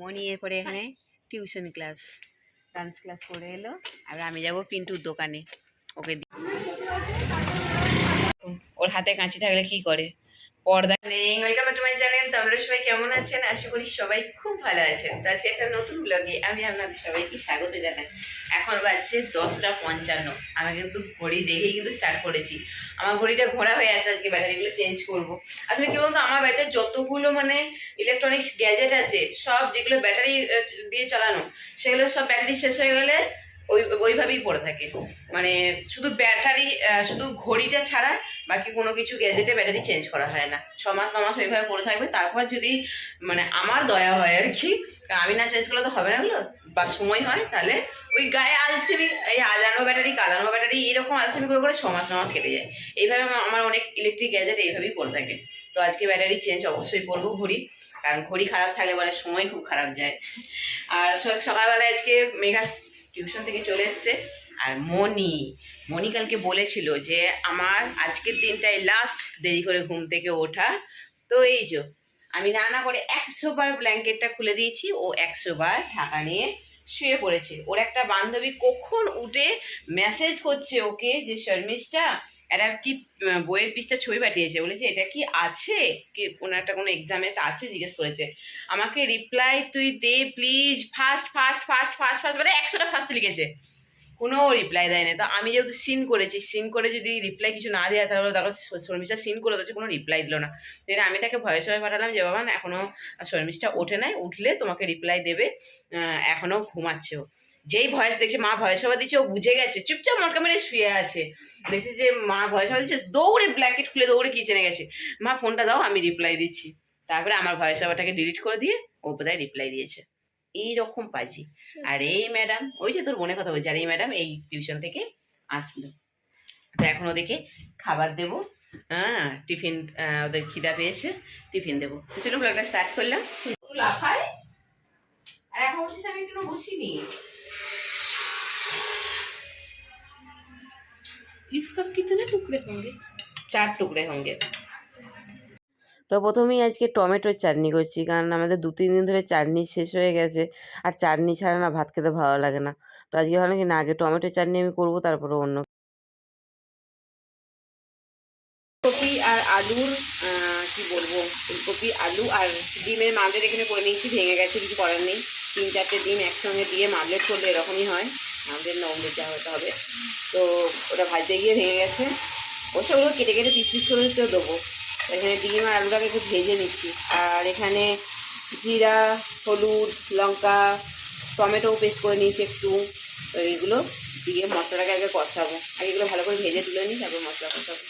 মনি এরপরে এখানে tuition class dance class করে এলো। আর আমি যাব পিন্টুর দোকানে, ওকে ওর হাতে কাঁচি থাকলে কি করে? পর্দা নেই ওয়েলকাম টু মাই চ্যানেল তোমরা সবাই কেমন আছেন? আশা করি সবাই খুব ভালো আছেন। তো আজকে একটা নতুন ব্লগে আমি আপনাদের সবাইকে স্বাগত জানাই। এখন বাজছে দশটা পঞ্চান্ন। আমি কিন্তু ঘড়ি দেখেই কিন্তু স্টার্ট করেছি। আমার ঘড়িটা ঘোরা হয়ে আছে, আজকে ব্যাটারিগুলো চেঞ্জ করব। আসলে কি বলতো, আমার বাড়িতে যতগুলো মানে ইলেকট্রনিক্স গ্যাজেট আছে, সব যেগুলো ব্যাটারি দিয়ে চালানো, সেগুলো সব ব্যাটারি শেষ হয়ে গেলে ওই, ওইভাবেই পড়ে থাকে। মানে শুধু ব্যাটারি শুধু ঘড়িটা ছাড়া বাকি কোনো কিছু গ্যাজেটে ব্যাটারি চেঞ্জ করা হয় না। ছ মাস, ন মাস ওইভাবে পড়ে থাকবে। তারপর যদি মানে আমার দয়া হয় আর কি আমি না চেঞ্জ করলে তো হবে না ওগুলো বা সময় হয়, তাহলে ওই গায়ে আলসেমি, এই আলানো ব্যাটারি, কালানো ব্যাটারি, এরকম আলসেমি করে করে ছ মাস, ন মাস কেটে যায়। এইভাবে আমার- অনেক ইলেকট্রিক গ্যাজেট এইভাবেই পড়ে থাকে। তো আজকে ব্যাটারি চেঞ্জ অবশ্যই করব ঘড়ি, কারণ ঘড়ি খারাপ থাকলে বলে সময় খুব খারাপ যায়। আর সকালবেলায় আজকে মেঘা টিউশন থেকে চলে এসছে। আর মনি মনি কালকে বলেছিল যে, আমার আজকের দিনটাই লাস্ট দেরি করে ঘুম থেকে ওঠা। তো এই যে, আমি না না করে একশো বার ব্ল্যাঙ্কেটটা খুলে দিয়েছি, ও একশো বার ঢাকা নিয়ে শুয়ে পড়েছে। ওর একটা বান্ধবী কখন উঠে মেসেজ করছে ওকে যে, শর্মিষ্ঠা একটা কি বইয়ের পিসটা ছবি পাঠিয়েছে? বলেছে, এটা কি আছে? কি কোনো একটা কোনো এক্সামে তা আছে? জিজ্ঞেস করেছে। আমাকে রিপ্লাই তুই দে please first first first first fast মানে একশোটা ফার্স্ট লিখেছে। কোনো রিপ্লাই দেয় না তো আমি যেহেতু সিন করেছি সিন করে যদি রিপ্লাই কিছু না দেওয়া তাহলে দেখো, শর্মিষ্ঠা সিন করে দিচ্ছে কোনো রিপ্লাই দিল না। তো আমি তাকে ভয়েস হয়ে পাঠালাম যে, বাবা, না এখনও শর্মিষ্ঠা ওঠে নাই, উঠলে তোমাকে রিপ্লাই দেবে এখনও এখনও ঘুমাচ্ছে ও যেই ভয়েস দেখছে, মা ভয়েস ওভার দিচ্ছে, ও বুঝে গেছে। চুপচাপ মটকা মেরে শুয়ে আছে। দেখছে যে মা ভয়েস ওভার দিচ্ছে, দৌড়ে ব্ল্যাঙ্কেট খুলে দৌড়ে কিচেনে গেছে। মা ফোনটা দাও, আমি রিপ্লাই দিচ্ছি। তারপরে আমার ভয়েস ওভারটাকে ডিলিট করে দিয়ে, ও বোধহয় রিপ্লাই দিয়েছে। এই রকম পাজি। আর এই ম্যাডাম ওই যে তোর মনে কথা বলছে, আর এই ম্যাডাম এই টিউশন থেকে আসলো। তো এখন ওদেরকে খাবার দেবো হ্যাঁ টিফিন ওদের খিদা পেয়েছে টিফিন দেবো। তো চলো ব্লগটা স্টার্ট করলাম। লাফায়? আর এখন বসিস আমি একটু বসিনি। इसका कितने टुकड़े होंगे চার টুকরে হোঙ্গে তো প্রথমেই আজকে টমেটোর চাটনি করছি কারণ আমাদের দু তিন দিন ধরে চাটনি শেষ হয়ে গেছে আর চাটনি ছাড়া না ভাত খেতে ভালো লাগে না তো আজকে ভাবলাম কি না আগে টমেটোর চাটনি আমি করবো তারপরে অন্য কপি আর আলুর আহ, কি বলবো ফুলকপি আলু আর ডিমের মামলেট এখানে করে নিয়েছি ভেঙে গেছে কিছু করার নেই তিন চারটে ডিম একসঙ্গে দিয়ে মামলেট করলে এরকমই হয় আমাদের নমলেট যা হতে হবে। তো ওটা ভাজতে গিয়ে ভেঙে গেছে। অবশ্য ওগুলো কেটে কেটে পিস পিস করে তো দেবো। এখানে ডিম আর আলুটাকে একটু ভেজে নিচ্ছি। আর এখানে জিরা, হলুদ, লঙ্কা টমেটো পেস্ট করে নিয়েছি একটু। এইগুলো দিয়ে মশলাটাকে আগে কষাবো। আগে এগুলো ভালো করে ভেজে তুলে নিই, তারপর মশলা কষাবো।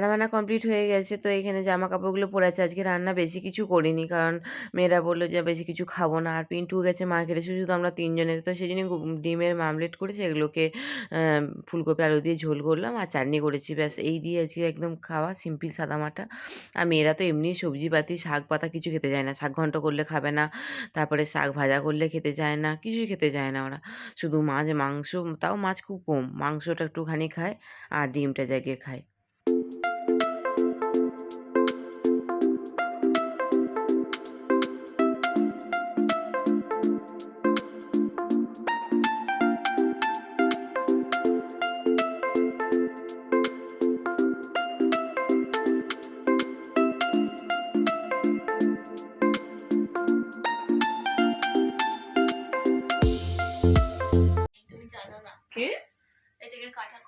রান্নাবান্না কমপ্লিট হয়ে গেছে, তো এখানে জামা কাপড়গুলো পরে আছে আজকে রান্না বেশি কিছু করিনি, কারণ মেয়েরা বলল যে বেশি কিছু খাব না। আর পিন্টু গেছে মার্কেটে শুধু শুধু আমরা তিনজনে। তো সেই জন্য ডিমের মামলেট করেছি, এগুলোকে ফুলকপি, আলু দিয়ে ঝোল করলাম আর চাটনি করেছি। ব্যাস, এই দিয়ে আজকে একদম খাওয়া সিম্পল সাদা সাদামাটা আর মেয়েরা তো এমনি সবজি পাতি, শাক পাতা কিছু খেতে যায় না। শাক ঘন্ট করলে খাবে না, তারপরে শাক ভাজা করলে খেতে চায় না, কিছুই খেতে চায় না ওরা। শুধু মাছ, মাংস, তাও মাছ খুব কম, মাংসটা একটুখানি খায় আর ডিমটা জাগিয়ে খায়।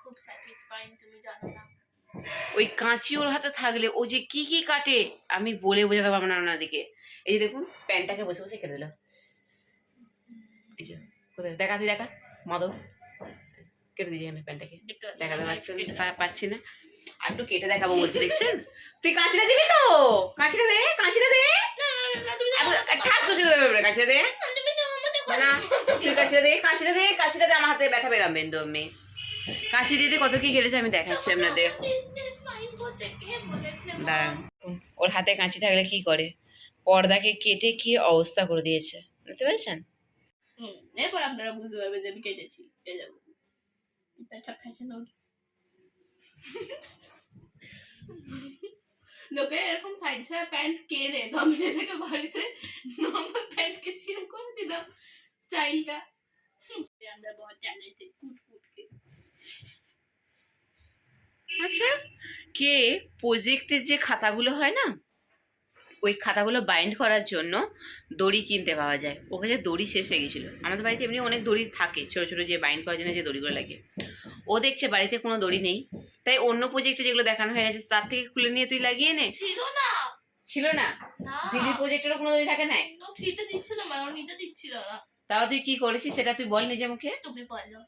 খুব স্যাটিসফাইং তুমি জানো না। ওই কাঁচি ওর হাতে থাকলে ও যে কি কি কাটে আমি বলে বোঝাতে পারব না ওনাদিকে এই যে দেখুন প্যান্টটাকে বসে বসে কেটে দিল। এই যে কোথায়? দেখা তুই দেখা। মাদর কেটে দিয়েছি এখানে প্যান্টটাকে। দেখতে পাচ্ছ? পারছেন পারছি না। আর একটু কেটে দেখাবো বলছি দেখছেন? তুই কাঁচিটা দিবি তো? কাঁচিটা দে কাঁচিটা দে। ঠাস করছে দেবে কাঁচিটা দে। না, তুই কাঁচিটা দে কাঁচিটা দে কাঁচিটা দে আমার হাতে ব্যথা পেলাম তো আমি কাঁচি দিতে কত কি কেটেছে আমি দেখাচ্ছি আপনাদের? দাঁড়ান। ওর হাতে কাঁচি থাকলে কি করে? পর্দাকে কেটে কি অবস্থা করে দিয়েছে? বুঝতে পেরেছেন? এরপর আপনারা বুঝতে পারবেন যে আমি কেটেছি যাব একটা ফ্যাশন হোক লোকে এরকম সাইড ছাড়া প্যান্ট কেনে, তো আমি সেটাকে বাড়িতে নর্মাল প্যান্টকে ছিঁড়ে করে দিলাম স্টাইলটা আমরা বহুত ট্যালেন্টেড কুট কুটকে আচ্ছা কে প্রজেক্টের যে খাতাগুলো হয় না ওই খাতাগুলো বাইন্ড করার জন্য দড়ি কিনতে পাওয়া যায়। ওর কাছে দড়ি শেষ হয়ে গেছিল আমাদের বাড়িতে এমনি অনেক দড়ি থাকে ছোটো ছোটো যে বাইন্ড করার জন্য যে দড়িগুলো লাগে। ও দেখছে বাড়িতে কোনো দড়ি নেই। তাই অন্য প্রজেক্টে যেগুলো দেখানো হয়ে গেছে তার থেকে খুলে নিয়ে তুই লাগিয়ে নে। ছিল না। ছিল না? না। দিদি প্রজেক্টেরও কোনো দড়ি থাকে নাই? তাও তুই কি করেছিস সেটা তুই বল নিজে মুখে। তুমি বলো।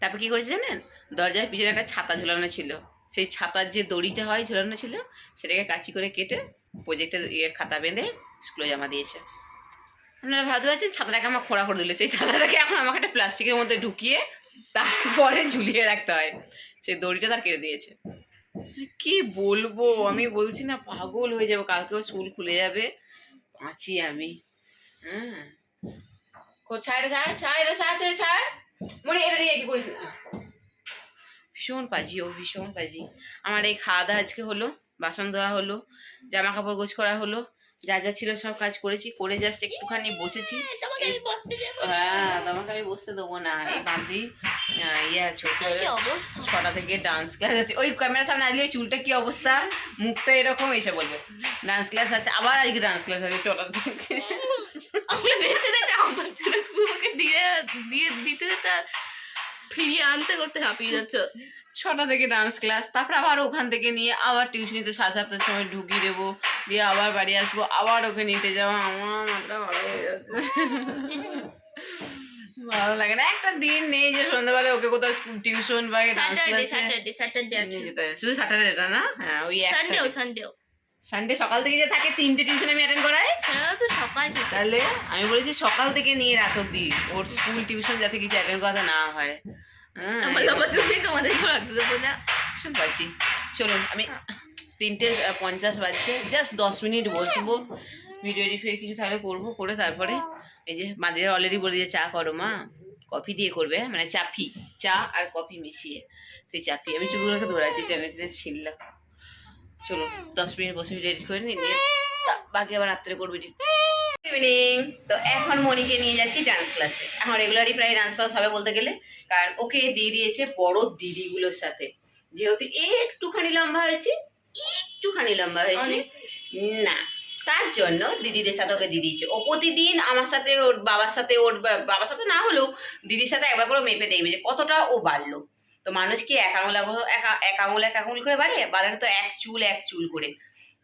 তারপর কি করেছি জানেন? দরজার পিছনে একটা ছাতা ঝুলানো ছিল। সেই ছাতার যে দড়িটা হয়, ঝুলানো ছিল, সেটাকে কাচি করে কেটে প্রজেক্টের ইয়ে খাতা বেঁধে স্কুলে জমা দিয়েছে। আপনারা ভাবতে পারছেন ছাতাটাকে আমার খোঁড়া করে দিলে। সেই ছাতাটাকে এখন আমাকে একটা প্লাস্টিকের মধ্যে ঢুকিয়ে তারপরে ঝুলিয়ে রাখতে হয়। সেই দড়িটা তার কেটে দিয়েছে। কি বলব? আমি বলছি না, পাগল হয়ে যাব। কালকেও স্কুল খুলে যাবে। বাঁচি আমি। হ্যাঁ। ছাড় ছাড় ছাড়, এটা ছাড়, তুই ছাড়। মনে, এটা নিয়ে কি করিস? না ভীষণ পাজি ও ভীষণ পাজি। আমার এই খাওয়া দাওয়া আজকে হলো বাসন ধোয়া হলো জামা কাপড় গোছ করা হলো যা যা ছিল সব কাজ করেছি করে জাস্ট একটুখানি বসেছি। হ্যাঁ তোমাকে আমি বসতে দেবো। না। এই ইয়ে আছে ছটা থেকে ডান্স ক্লাস আছে। ওই ক্যামেরার সামনে আসলে ওই চুলটা কি অবস্থা? মুখটা এরকম এসে বলবে ডান্স ক্লাস আছে। আবার আজকে ডান্স ক্লাস আছে ছটা থেকে। দিয়ে দিতে ফিরিয়ে আনতে করতে হাঁপিয়ে যাচ্ছ। ছটা থেকে ডান্স ক্লাস তারপরে আবার ওখান থেকে নিয়ে আবার টিউশনিতে সাড়ে সাতটার সময় ঢুকিয়ে দেবো দিয়ে আবার বাড়ি আসব আবার ওকে নিতে যাওয়া আমার মাথা ভালো হয়ে যাচ্ছে। ভালো লাগে না। একটা দিন নেই যে সন্ধ্যাবেলা ওকে কোথাও টিউশন বা ডান্স ক্লাসে শুধু স্যাটারডেটা না? হ্যাঁ ওই সানডেও সানডেও সানডে সকাল থেকে যে থাকে তিনটে টিউশন আমি অ্যাটেন্ড করাই। তো সকাল থেকে। তাহলে আমি বলেছি সকাল থেকে নিয়ে রাত অব্দি ওর স্কুল টিউশন যাতে কিছু অ্যাটেন্ড করাতে না হয়। হ্যাঁ শুন পাচ্ছি চলুন আমি তিনটে পঞ্চাশ বাজছে। জাস্ট দশ মিনিট বসবো। ভিডিও এডিট কিছু থাকলে করব করে তারপরে এই যে মাদিরা অলরেডি বলে দিয়ে চা করো মা। কফি দিয়ে করবে হ্যাঁ? মানে চাফি। চা আর কফি মিশিয়ে। সেই চাফি আমি চুলগুলোকে ধরেছি টেনে টেনে ছিললাম চলুন দশ মিনিট বসে ভিডিও এডিট করে নিয়ে নিয়ে বাকি আবার রাত্রে করব এডিট ইভিনিং তো এখন মনিকে নিয়ে যাচ্ছি ডান্স ক্লাসে এখন রেগুলারই প্রায় ডান্স ক্লাস হবে বলতে গেলে। কারণ ওকে দিয়ে দিয়েছে বড় দিদিগুলোর সাথে। যেহেতু একটুখানি লম্বা হয়েছে একটুখানি লম্বা হয়েছে না। তার জন্য দিদিদের সাথে ওকে দিয়ে দিয়েছে। ও প্রতিদিন আমার সাথে ওর বাবার সাথে ওর বাবার সাথে না হলেও দিদির সাথে একবার করে মেপে দেখবে যে কতটা ও বাড়লো। তো মানুষ কি এক আঙুল এক- আঙুল, এক আঙুল করে বাড়ে? বাড়ানো তো এক চুল এক চুল করে।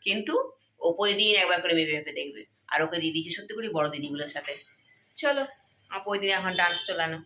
কিন্তু ও প্রতিদিন একবার করে মেপে মেপে দেখবে। আর ওকে দিয়ে দিয়েছে সত্যি করে বড় দিদিগুলোর সাথে। চলো, আপু ওই দিন এখন ডান্স চলানো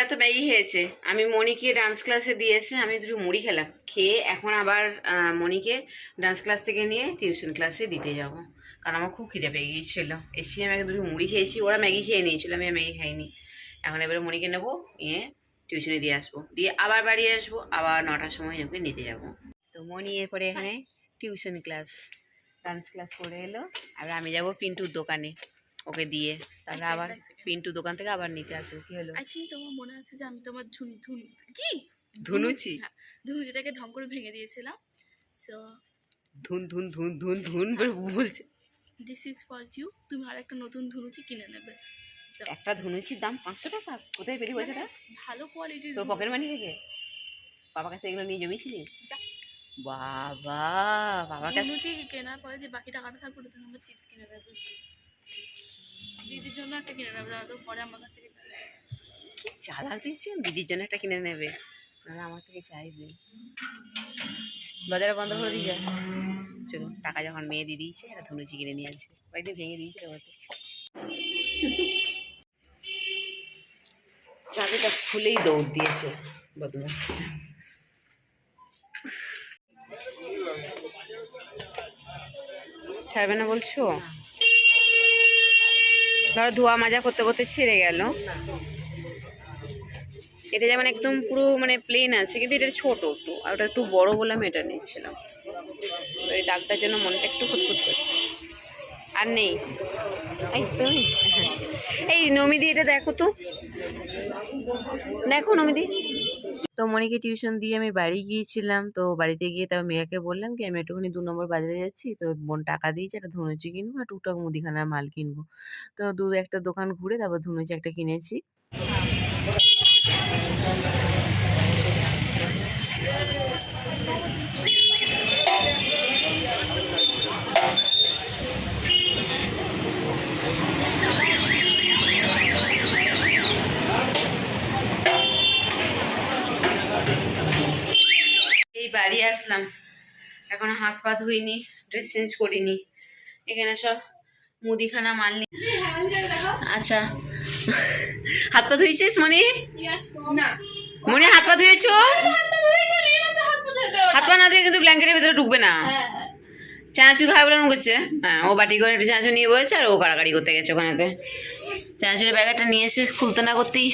মেয়েরা তো ম্যাগি খেয়েছে। আমি মনিকে ডান্স ক্লাসে দিয়েছে আমি দুটো মুড়ি খেলাম। খেয়ে এখন আবার মনিকে ডান্স ক্লাস থেকে নিয়ে টিউশন ক্লাসে দিতে যাব। কারণ আমার খুব খিদে পেয়ে গিয়েছিল। এসে আমি আগে দুটো মুড়ি খেয়েছি, ওরা ম্যাগি খেয়ে নিয়েছিল, আমি ম্যাগি খাইনি। এখন এবারে মনিকে নেব, নিয়ে টিউশনে দিয়ে আসব। দিয়ে আবার বাড়ি আসব, আবার নটার সময় ওকে নিতে যাব। তো মনি এরপরে এখানে টিউশন ক্লাস ডান্স ক্লাস করে এলো। আর আমি যাব পিন্টুর দোকানে। ওকে দিয়ে এক আবার. পিন্টু দোকান থেকে আবার নিতে আসব কি হলো? আই থিঙ্ক তোমার মনে আছে যে আমি তোমার ঝুন ঝুন কি? ধুনুচি? হ্যাঁ, ধুনুচিটাকে ঢং করে ভেঙে দিয়েছিলাম। সো ধুন ধুন ধুন ধুন ধুন করে বলছে। দিস ইজ ফর ইউ তুমি আর একটা নতুন ধুনুচি কিনে নেবে। একটা ধুনুচির দাম পাঁচশো টাকা? কোথায় পেরি পয়সাটা? ভালো কোয়ালিটির তোর পকেট মানি থেকে? বাবার কাছে এগুলো নিয়ে জমিয়েছিলি? যা। বাবা বাবার কাছে ধুনুচি কেনার পরে যে বাকি টাকাটা থাকবে তুমি আমার চিপস কিনে নেবে। দিদির জন্য একটা কিনে নেবে তো পরে আমার কাছ থেকে। কি চালাক দিচ্ছেন? দিদির জন্য একটা কিনে নেবে। নাহলে আমার থেকে চাইবে। বাজারে বন্ধ করে দিয়ে যায় চলো, টাকা যখন মেয়ে দিয়ে দিয়েছে এটা ধনুচি কিনে নিয়ে আসছে কয়েকদিন ভেঙে দিয়েছে হয়তো চাবিটা খুলেই দৌড় দিয়েছে বদমাসটা ছাড়বে না বলছো? ধরো ধোয়া মাজা করতে করতে ছেড়ে গেল। এটা যেমন একদম পুরো মানে প্লেন আছে, কিন্তু এটা ছোট একটু। আর ওটা একটু বড় বলে আমি এটা নিচ্ছিলাম। তো এই দাগটার জন্য মনটা একটু খুঁতখুত করছে। আর নেই। এই, তুমি? এই, নমিদি, এটা দেখো তো। দেখো, নমিদি। তো মনিকে টিউশন দিয়ে আমি বাড়ি গিয়েছিলাম। তো বাড়িতে গিয়ে তারপর মেয়েকে বললাম কি, আমি একটুখানি দু নম্বর বাজারে যাচ্ছি। তো বোন টাকা দিয়েছে, একটা ধনুচি কিনবো আর টুকটাক মুদিখানার মাল কিনবো। তো দু, একটা দোকান ঘুরে তারপর ধনুচি একটা কিনেছি এই বাড়ি আসলাম এখনও হাত পা ধুইনি ড্রেস চেঞ্জ করিনি। এখানে সব মুদিখানা মাল নি আচ্ছা। হাত পা ধুইছিস মনি? মনি হাত পা ধুয়েছো? হাত পা না ধুয়ে কিন্তু ব্ল্যাঙ্কেটের ভিতরে ঢুকবে না। হ্যাঁ, হ্যাঁ। চানাচুর খাবে বলে করছে হ্যাঁ ও বাটি করে একটু চানাচুর নিয়ে বসেছে আর ও কাড়াকাড়ি করতে গেছে ওখানেতে। চানাচুরের প্যাকেটটা নিয়ে এসে খুলতে না করতেই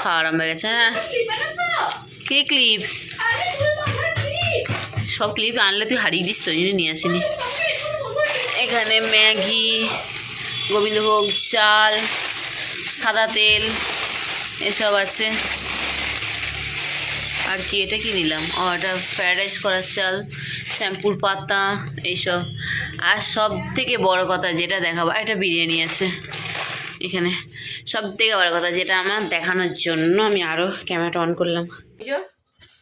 খাওয়া আরম্ভ হয়ে গেছে হ্যাঁ। কে ক্লিপ সব ক্লিপ আনলে তুই হারিয়ে দিস তো ওই জন্য নিয়ে আসিনি। এখনও ম্যাগি গোবিন্দভোগ চাল, সাদা তেল, এসব আছে। আর কি, এটা কি নিলাম? ও, এটা ফ্রায়েড রাইস করার চাল, শ্যাম্পুর পাতা, এইসব। আর সব থেকে বড় কথা যেটা দেখাবো একটা বিরিয়ানি আছে। এখানে সব থেকে বড় কথা যেটা আমার দেখানোর জন্য আমি আরও ক্যামেরাটা অন করলাম।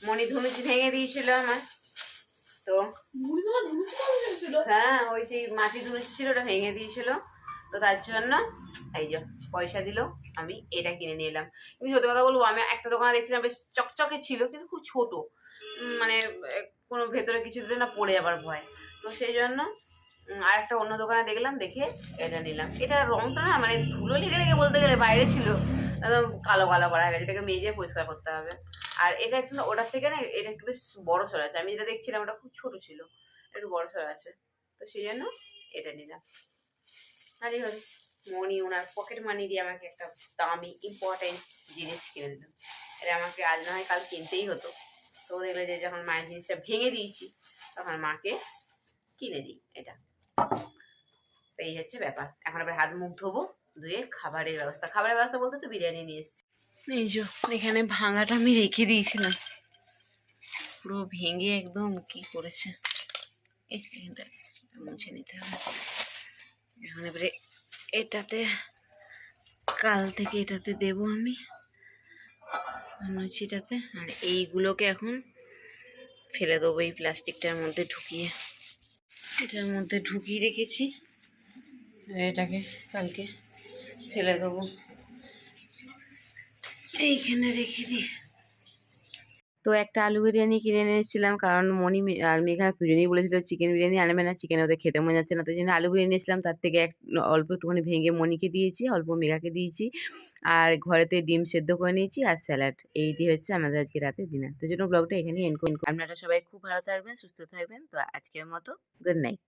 মণি ধনুচি ভেঙে দিয়েছিল আমার। তো? হ্যাঁ ওই সেই মাটি ধুনুচি ছিল ওটা ভেঙে দিয়েছিল। তো তার জন্য এই যে পয়সা দিল আমি এটা কিনে নিয়ে এলাম। কিন্তু সত্যি কথা বলব আমি একটা দোকানে দেখছিলাম বেশ চকচকে ছিল কিন্তু খুব ছোট। মানে কোনো ভেতরে কিছু দিলে না পড়ে যাবার ভয়। তো সেই জন্য আর একটা অন্য দোকানে দেখলাম দেখে এটা নিলাম। এটা রংটা না মানে ধুলো লেগে লেগে বলতে গেলে বাইরে ছিল। একদম কালো কালো করা হয়ে গেছে। এটাকে মেজে পরিষ্কার করতে হবে। আর এটা একটু ওটার থেকে না, এটা একটু বেশ বড় সর আছে। আমি যেটা দেখছিলাম, ওটা খুব ছোট ছিল। একটু বড় সর আছে। তো সেই জন্য এটা নিলাম। আরে হল মনি ওনার পকেট মানি দিয়ে আমাকে একটা দামি ইম্পর্টেন্ট জিনিস কিনে দিল। এটা আমাকে আজ না হয় কাল কিনতেই হতো। তো দেখলে যে যখন মায়ের জিনিসটা ভেঙে দিয়েছি, তখন মাকে কিনে দিই। এটা। তো এই হচ্ছে ব্যাপার। এখন আবার হাত মুখ ধোবো। ধুয়ে খাবারের ব্যবস্থা খাবারের ব্যবস্থা বলতে তো বিরিয়ানি নিয়ে এসেছি। এই যে, এখানে ভাঙাটা আমি রেখে দিয়েছিলাম। পুরো ভেঙে একদম কি করেছে? এখানটা মুছে নিতে হবে। এখন এবারে এটাতে, কাল থেকে এটাতে দেব আমি। লুচিটাতে আর এইগুলোকে এখন ফেলে দেবো এই প্লাস্টিকটার মধ্যে ঢুকিয়ে। এটার মধ্যে ঢুকিয়ে রেখেছি। এটাকে কালকে ফেলে দেবো। এইখানে রেখে দিই তো একটা আলু বিরিয়ানি কিনে নিয়ে এসেছিলাম কারণ মনি মে- আর মেঘা দুজনেই বলেছিল চিকেন বিরিয়ানি আনবে না চিকেন ওদের খেতে মনে যাচ্ছে না তো জন্য আলু বিরিয়ানি এসেছিলাম তার থেকে এক অল্প একটুখানি ভেঙে মনিকে দিয়েছি অল্প মেঘাকে দিয়েছি আর ঘরেতে ডিম সেদ্ধ করে নিয়েছি আর স্যালাড। এইটি হচ্ছে আমাদের আজকে রাতে ডিনার তো জন্য ব্লগটা এখানে এন্ড আপনারা সবাই খুব ভালো থাকবেন সুস্থ থাকবেন তো আজকের মতো গুড নাইট